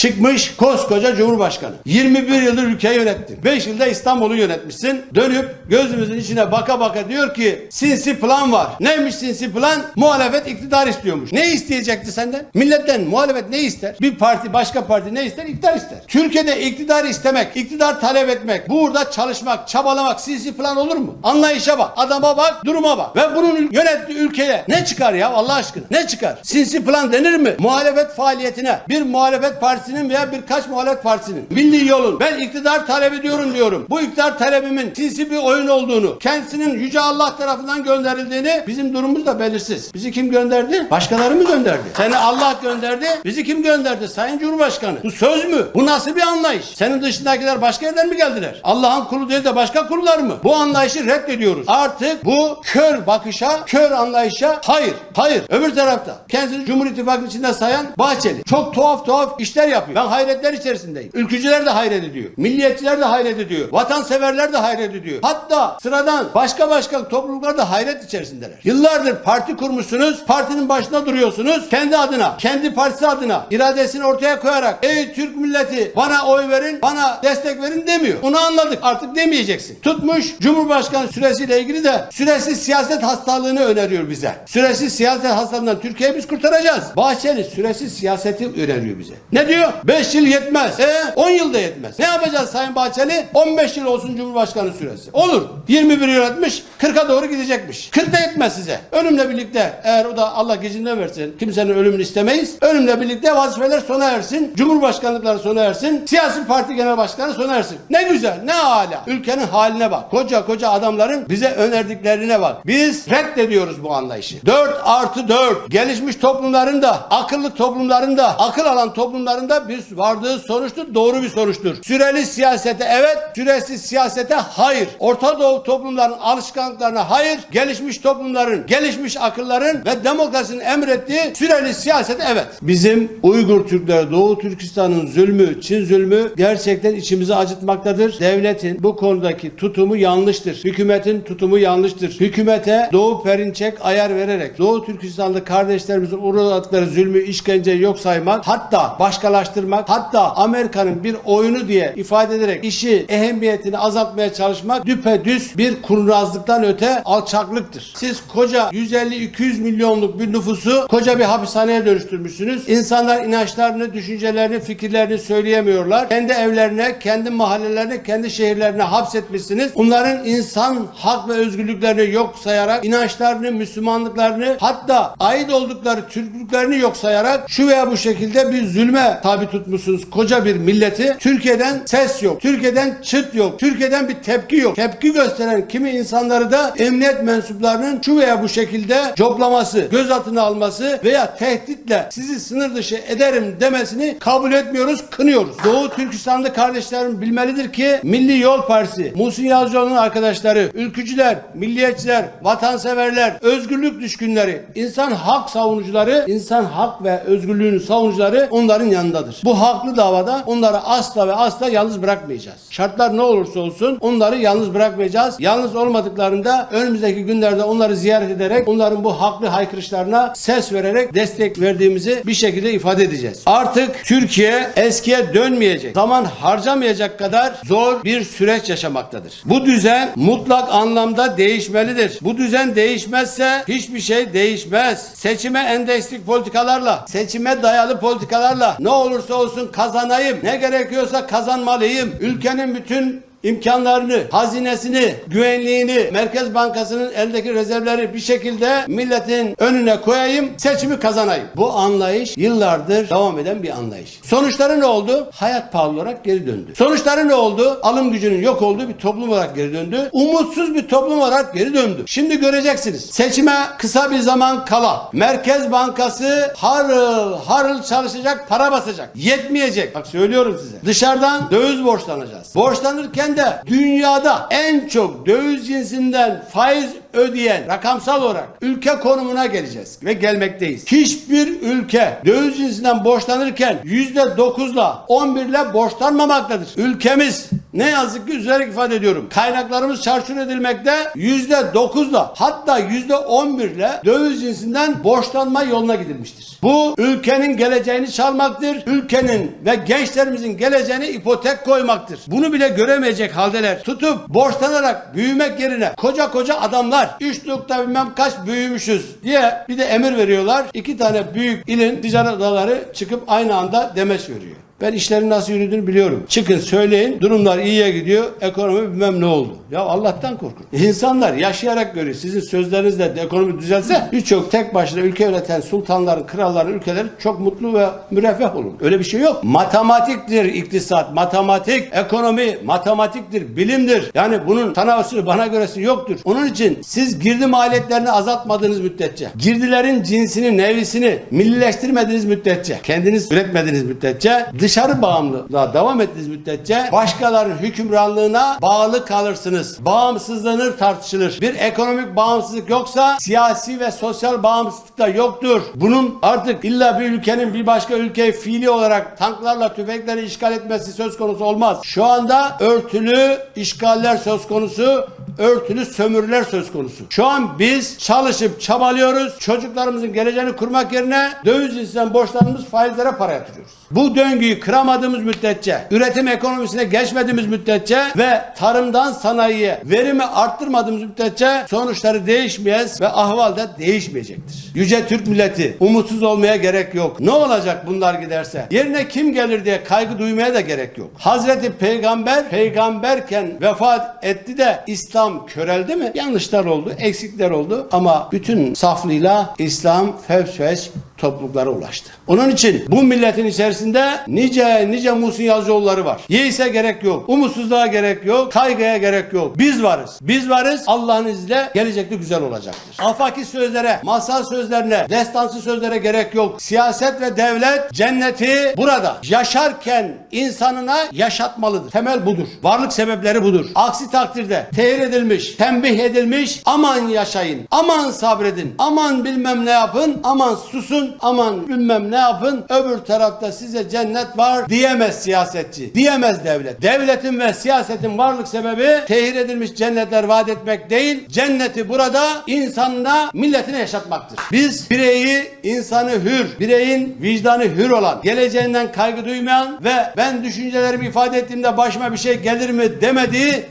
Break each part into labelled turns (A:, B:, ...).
A: Çıkmış koskoca Cumhurbaşkanı. 21 yıldır ülkeyi yönettin. 5 yılda İstanbul'u yönetmişsin. Dönüp gözümüzün içine baka baka diyor ki sinsi plan var. Neymiş sinsi plan? Muhalefet iktidar istiyormuş. Ne isteyecekti senden? Milletten muhalefet ne ister? Bir parti başka parti ne ister? İktidar ister. Türkiye'de iktidar istemek, iktidar talep etmek, burada çalışmak, çabalamak sinsi plan olur mu? Anlayışa bak, adama bak, duruma bak. Ve bunun yönettiği ülkeye ne çıkar ya Allah aşkına? Ne çıkar? Sinsi plan denir mi? Muhalefet faaliyetine bir muhalefet partisinin veya birkaç muhalefet partisinin milli yolun ben iktidar talep ediyorum diyorum. Bu iktidar talebimin sinsi bir oyun olduğunu, kendisinin yüce Allah tarafından gönderildiğini bizim durumumuz da belirsiz. Bizi kim gönderdi? Başkaları mı gönderdi? Seni Allah gönderdi. Bizi kim gönderdi? Sayın Cumhurbaşkanı. Bu söz mü? Bu nasıl bir anlayış? Senin dışındakiler başka yerden mi geldiler? Allah'ın kulu değil de başka kullar mı? Bu anlayışı reddediyoruz. Artık bu kör bakışa, kör anlayışa hayır, hayır. Öbür tarafta kendisini Cumhur İttifakı'nın içinde sayan Bahçeli. Çok tuhaf tuhaf işler yapıyor. Ben hayretler içerisindeyim. Ülkücüler de hayret ediyor. Milliyetçiler de hayret ediyor. Vatanseverler de hayret ediyor. Hatta sıradan başka başka topluluklar da hayret içerisindeler. Yıllardır parti kurmuşsunuz. Partinin başında duruyorsunuz. Kendi adına, kendi partisi adına iradesini ortaya koyarak ey Türk milleti bana oy verin, bana destek verin demiyor. Onu anladık. Artık demeyeceksin. Tutmuş Cumhurbaşkanı süresiyle ilgili de süresiz siyaset hastalığını öneriyor bize. Süresiz siyaset hastalığından Türkiye'yi biz kurtaracağız. Bahçeli süresiz siyaseti öneriyor bize. Ne diyor? 5 yıl yetmez. E 10 yıl da yetmez. Ne yapacağız Sayın Bahçeli? 15 yıl olsun Cumhurbaşkanı süresi. Olur. 21 yıl etmiş, 40'a doğru gidecekmiş. 40 da yetmez size. Ölümle birlikte eğer o da Allah gecinden versin. Kimsenin ölümünü istemeyiz. Ölümle birlikte vazifeler sona ersin. Cumhurbaşkanlıkları sona ersin. Siyasi parti genel başkanı sona ersin. Ne güzel, ne hala. Ülkenin haline bak. Koca koca adamların bize önerdiklerine bak. Biz reddediyoruz bu anlayışı. 4 artı 4. Gelişmiş toplumların da, akıllı toplumların da, akıl alan toplumların da bir vardığı sonuçtur. Doğru bir sonuçtur. Süreli siyasete evet, süresiz siyasete hayır. Orta Doğu toplumların alışkanlıklarına hayır. Gelişmiş toplumların, gelişmiş akılların ve demokrasinin emrettiği süreli siyasete evet. Bizim Uygur Türkleri, Doğu Türkistan'ın zulmü, Çin zulmü gerçekten içimizi acıtmaktadır. Devletin bu konudaki tutumu yanlıştır. Hükümetin tutumu yanlıştır. Hükümete Doğu Perinçek ayar vererek Doğu Türkistanlı kardeşlerimizin uğradıkları zulmü, işkenceyi yok saymak, hatta başkalaştırmak, hatta Amerika'nın bir oyunu diye ifade ederek işi ehemmiyetini azaltmaya çalışmak düpedüz bir kurnazlıktan öte alçaklıktır. Siz koca 150-200 milyonluk bir nüfusu koca bir hapishaneye dönüştürmüşsünüz. İnsanlar inançlarını, düşüncelerini, fikirlerini söyleyemiyorlar. Kendi evlerine, kendi mahallelerine, kendi şehirlerine hapsetmişsiniz. Bunların insan hak ve özgürlüklerini yok sayarak, inançlarını, Müslümanlıklarını, hatta ait oldukları Türklüklerini yok sayarak şu veya bu şekilde bir zulme tabi tutmuşsunuz koca bir milleti. Türkiye'den ses yok. Türkiye'den çıt yok. Türkiye'den bir tepki yok. Tepki gösteren kimi insanları da emniyet mensuplarının şu veya bu şekilde coplaması, gözaltına alması veya tehditle sizi sınır dışı ederim demesini kabul etmiyoruz, kınıyoruz. Doğu Türkistanlı kardeşlerim bilmelidir ki Milli Yol Partisi, Muhsin Yazıcıoğlu'nun arkadaşları, ülkücüler, milliyetçiler, vatanseverler, özgürlük düşkünleri, insan hak savunucuları, insan hak ve özgürlüğün savunucuları onların yanındadır. Bu haklı davada onları asla ve asla yalnız bırakmayacağız. Şartlar ne olursa olsun onları yalnız bırakmayacağız. Yalnız olmadıklarında önümüzdeki günlerde onları ziyaret ederek onların bu haklı haykırışlarına ses vererek destek verdiğimizi bir şekilde ifade edeceğiz. Artık Türkiye eskiye dönmeyecek. Zaman harcamayacak kadar zor bir süreç yaşamaktadır. Bu düzen mutlak anlamda değişmelidir. Bu düzen değişmezse hiçbir şey değişmez. Seçime endekslik politikalarla, seçime dayalı politikalarla ne olursa olsun kazanayım, ne gerekiyorsa kazanmalıyım. Ülkenin bütün imkanlarını, hazinesini, güvenliğini, Merkez Bankası'nın eldeki rezervleri bir şekilde milletin önüne koyayım, seçimi kazanayım. Bu anlayış yıllardır devam eden bir anlayış. Sonuçları ne oldu? Hayat pahalı olarak geri döndü. Sonuçları ne oldu? Alım gücünün yok olduğu bir toplum olarak geri döndü. Umutsuz bir toplum olarak geri döndü. Şimdi göreceksiniz. Seçime kısa bir zaman kala Merkez Bankası harıl harıl çalışacak, para basacak. Yetmeyecek. Bak söylüyorum size. Dışarıdan döviz borçlanacağız. Borçlanırken de dünyada en çok döviz cinsinden faiz ödeyen rakamsal olarak ülke konumuna geleceğiz ve gelmekteyiz. Hiçbir ülke döviz cinsinden borçlanırken %9'la 11'le borçlanmamaktadır. Ülkemiz Ne yazık ki üzülerek ifade ediyorum. Kaynaklarımız çarçur edilmekte yüzde dokuzla hatta yüzde on birle döviz cinsinden borçlanma yoluna gidilmiştir. Bu ülkenin geleceğini çalmaktır. Ülkenin ve gençlerimizin geleceğine ipotek koymaktır. Bunu bile göremeyecek haldeler. Tutup borçlanarak büyümek yerine koca koca adamlar 3 nokta bilmem kaç büyümüşüz diye bir de emir veriyorlar. İki tane büyük ilin ticaret odaları çıkıp aynı anda demeç veriyor. Ben işlerin nasıl yürüdüğünü biliyorum. Çıkın söyleyin. Durumlar iyiye gidiyor. Ekonomi bilmem ne oldu. Ya Allah'tan korkun. İnsanlar yaşayarak görüyor. Sizin sözlerinizle de ekonomi düzelse birçok tek başına ülke yöneten sultanların, kralların, ülkeleri çok mutlu ve müreffeh olur. Öyle bir şey yok. Matematiktir iktisat, matematik, ekonomi, matematiktir, bilimdir. Yani bunun tanavası bana göresi yoktur. Onun için siz girdi maliyetlerini azaltmadığınız müddetçe, girdilerin cinsini, nevisini millileştirmediğiniz müddetçe, kendiniz üretmediğiniz müddetçe, dışarı bağımlılığa devam ettiğiniz müddetçe başkalarının hükümranlığına bağlı kalırsınız. Bağımsızlanır tartışılır. Bir ekonomik bağımsızlık yoksa siyasi ve sosyal bağımsızlık da yoktur. Bunun artık illa bir ülkenin bir başka ülkeyi fiili olarak tanklarla tüfekleri işgal etmesi söz konusu olmaz. Şu anda örtülü işgaller söz konusu örtülü sömürüler söz konusu. Şu an biz çalışıp çabalıyoruz. Çocuklarımızın geleceğini kurmak yerine döviz cinsinden borçlandığımız faizlere para yatırıyoruz. Bu döngüyü kıramadığımız müddetçe, üretim ekonomisine geçmediğimiz müddetçe ve tarımdan sanayiye verimi arttırmadığımız müddetçe sonuçları değişmeyez ve ahval da değişmeyecektir. Yüce Türk milleti umutsuz olmaya gerek yok. Ne olacak bunlar giderse? Yerine kim gelir diye kaygı duymaya da gerek yok. Hazreti Peygamber peygamberken vefat etti de İslam köreldi mi? Yanlışlar oldu, eksikler oldu ama bütün saflığıyla İslam fevsfeş topluluklara ulaştı. Onun için bu milletin içerisinde nice nice Muhsin Yazıcıoğulları var. Yeise gerek yok. Umutsuzluğa gerek yok. Kaygıya gerek yok. Biz varız. Biz varız. Allah'ın izniyle gelecekte güzel olacaktır. Afaki sözlere, masal sözlerine, destansı sözlere gerek yok. Siyaset ve devlet cenneti burada. Yaşarken insanına yaşatmalıdır. Temel budur. Varlık sebepleri budur. Aksi takdirde tehir edilmiş, tembih edilmiş aman yaşayın, aman sabredin, aman bilmem ne yapın, aman susun, aman bilmem ne yapın. Öbür tarafta size cennet var diyemez siyasetçi. Diyemez devlet. Devletin ve siyasetin varlık sebebi tehir edilmiş cennetler vaat etmek değil. Cenneti burada insanına, milletine yaşatmaktır. Biz bireyi, insanı hür, bireyin vicdanı hür olan, geleceğinden kaygı duymayan ve ben düşüncelerimi ifade ettiğimde başıma bir şey gelir mi demediği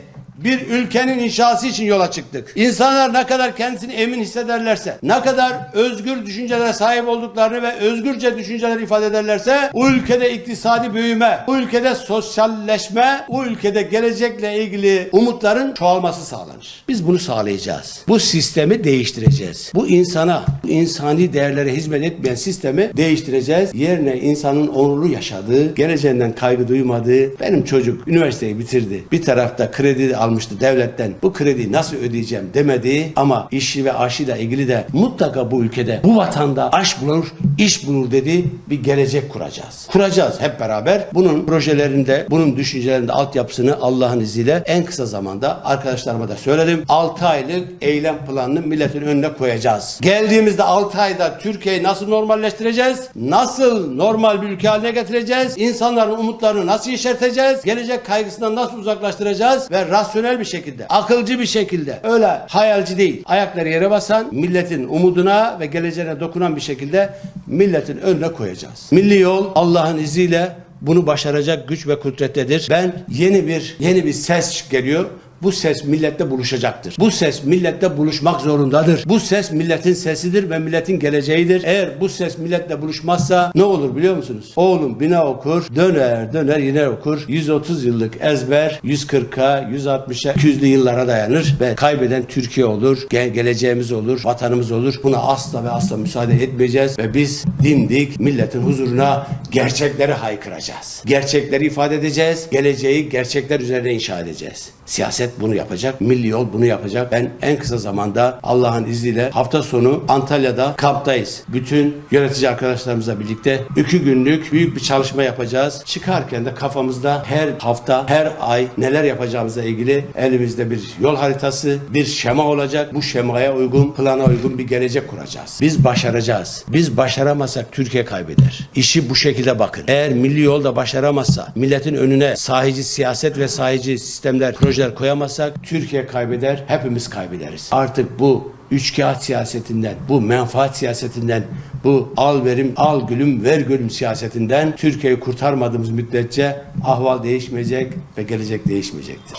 A: bir ülkenin inşası için yola çıktık. İnsanlar ne kadar kendisini emin hissederlerse, ne kadar özgür düşüncelere sahip olduklarını ve özgürce düşünceler ifade ederlerse, o ülkede iktisadi büyüme, o ülkede sosyalleşme, o ülkede gelecekle ilgili umutların çoğalması sağlanır. Biz bunu sağlayacağız. Bu sistemi değiştireceğiz. Bu insana, bu insani değerlere hizmet etmeyen sistemi değiştireceğiz. Yerine insanın onurlu yaşadığı, geleceğinden kaygı duymadığı, benim çocuk üniversiteyi bitirdi. Bir tarafta kredi almıştı devletten. Bu krediyi nasıl ödeyeceğim demediği ama işi ve aşıyla ilgili de mutlaka bu ülkede, bu vatanda aş bulunur, iş bulunur dediği bir gelecek kuracağız. Kuracağız hep beraber. Bunun projelerinde, bunun düşüncelerinde altyapısını Allah'ın izniyle en kısa zamanda arkadaşlarıma da söyledim. 6 aylık eylem planını milletin önüne koyacağız. Geldiğimizde 6 ayda Türkiye'yi nasıl normalleştireceğiz? Nasıl normal bir ülke haline getireceğiz? İnsanların umutlarını nasıl yeşerteceğiz? Gelecek kaygısından nasıl uzaklaştıracağız? Ve rasyonel bir şekilde, akılcı bir şekilde, öyle hayalci değil, ayakları yere basan, milletin umuduna ve geleceğine dokunan bir şekilde milletin önüne koyacağız. Milli yol Allah'ın izniyle bunu başaracak güç ve kudrettedir. Ben yeni bir yeni bir ses geliyor. Bu ses millette buluşacaktır. Bu ses millette buluşmak zorundadır. Bu ses milletin sesidir ve milletin geleceğidir. Eğer bu ses milletle buluşmazsa ne olur biliyor musunuz? Oğlum bina okur, döner döner yine okur. 130 yıllık ezber 140'a, 160'a, 200'lü yıllara dayanır ve kaybeden Türkiye olur, ge- geleceğimiz olur, vatanımız olur. Buna asla ve asla müsaade etmeyeceğiz ve biz dimdik milletin huzuruna gerçekleri haykıracağız. Gerçekleri ifade edeceğiz. Geleceği gerçekler üzerine inşa edeceğiz. Siyaset siyaset bunu yapacak. Milli yol bunu yapacak. Ben en kısa zamanda Allah'ın izniyle hafta sonu Antalya'da kamptayız. Bütün yönetici arkadaşlarımızla birlikte iki günlük büyük bir çalışma yapacağız. Çıkarken de kafamızda her hafta, her ay neler yapacağımızla ilgili elimizde bir yol haritası, bir şema olacak. Bu şemaya uygun, plana uygun bir gelecek kuracağız. Biz başaracağız. Biz başaramazsak Türkiye kaybeder. İşi bu şekilde bakın. Eğer milli yolda başaramazsa, milletin önüne sahici siyaset ve sahici sistemler, projeler koyamazsak Türkiye kaybeder, hepimiz kaybederiz. Artık bu üç kağıt siyasetinden, bu menfaat siyasetinden, bu al verim, al gülüm, ver gülüm siyasetinden Türkiye'yi kurtarmadığımız müddetçe ahval değişmeyecek ve gelecek değişmeyecektir.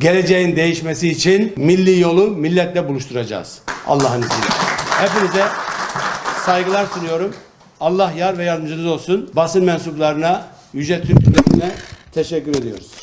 A: Geleceğin değişmesi için milli yolu milletle buluşturacağız. Allah'ın izniyle. Hepinize saygılar sunuyorum. Allah yar ve yardımcınız olsun. Basın mensuplarına, Yüce Türk milletine teşekkür ediyoruz.